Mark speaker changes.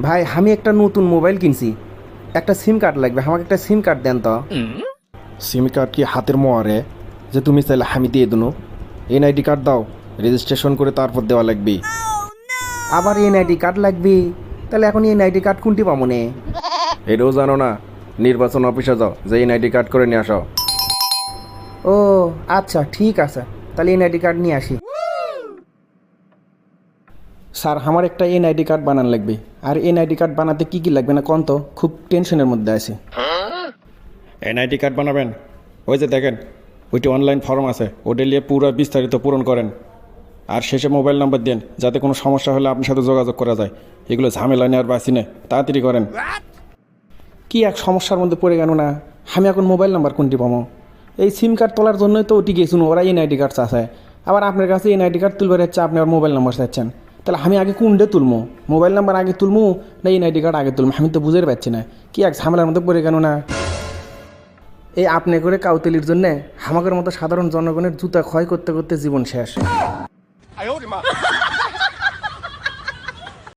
Speaker 1: ভাই আমি একটা নতুন মোবাইল কিনছি। একটা সিম কার্ড লাগবে আমাকে একটা সিম কার্ড দেন তো।
Speaker 2: সিম কার্ড কি হাতের মোয়ারে? যে তুমি চাইলে আমি দিয়ে দেবো। এনআইডি কার্ড দাও রেজিস্ট্রেশন করে তারপর দেওয়া লাগবে।
Speaker 1: আবার এনআইডি কার্ড লাগবে। তাহলে এখন এনআইডি কার্ড কোনটি পাবো নে?
Speaker 2: এটাও জানো না নির্বাচন অফিসে যাও যে এনআইডি কার্ড করে নিয়ে আসো।
Speaker 1: ও আচ্ছা ঠিক আছে। তাহলে এনআইডি কার্ড নিয়ে আসি।
Speaker 2: স্যার আমার একটা এন এনআইডি কার্ড বানান লাগবে। আর এনআইডি কার্ড বানাতে কি কি লাগবে না কোন তো খুব টেনশনের মধ্যে আছি। এনআইডি কার্ড বানাবেন? ওই যে দেখেন ওইটি অনলাইন ফর্ম আছে। ওটা নিয়ে পুরো বিস্তারিত পূরণ করেন। আর শেষে মোবাইল নাম্বার দেন যাতে কোনো সমস্যা হলে আপনার সাথে যোগাযোগ করা যায়। এগুলো ঝামেলা নেওয়ার বাসি নে তাড়াতাড়ি করেন। কি এক সমস্যার মধ্যে পড়ে গেল না? আমি এখন মোবাইল নাম্বার কোনটি পাবো? এই সিম কার্ড তোলার জন্যই তো ওটি গেছিল ওরা এনআইডি কার্ড চাচ্ছে। আবার আপনার কাছে এনআইডি কার্ড তুলবার হচ্ছে আপনি আর মোবাইল নাম্বার চাচ্ছেন। তাহলে আমি আগে কোনটা তুলবো মোবাইল নাম্বার আগে তুলবো না এনআইডি কার্ড আগে তুলবো আমি তো বুঝতে পারছি না। কি এক ঝামেলার মধ্যে পড়ে কেন না?
Speaker 1: এই আপনি করে কাউতেলির জন্যে হামাকের মতো সাধারণ জনগণের জুতা ক্ষয় করতে করতে জীবন শেষ।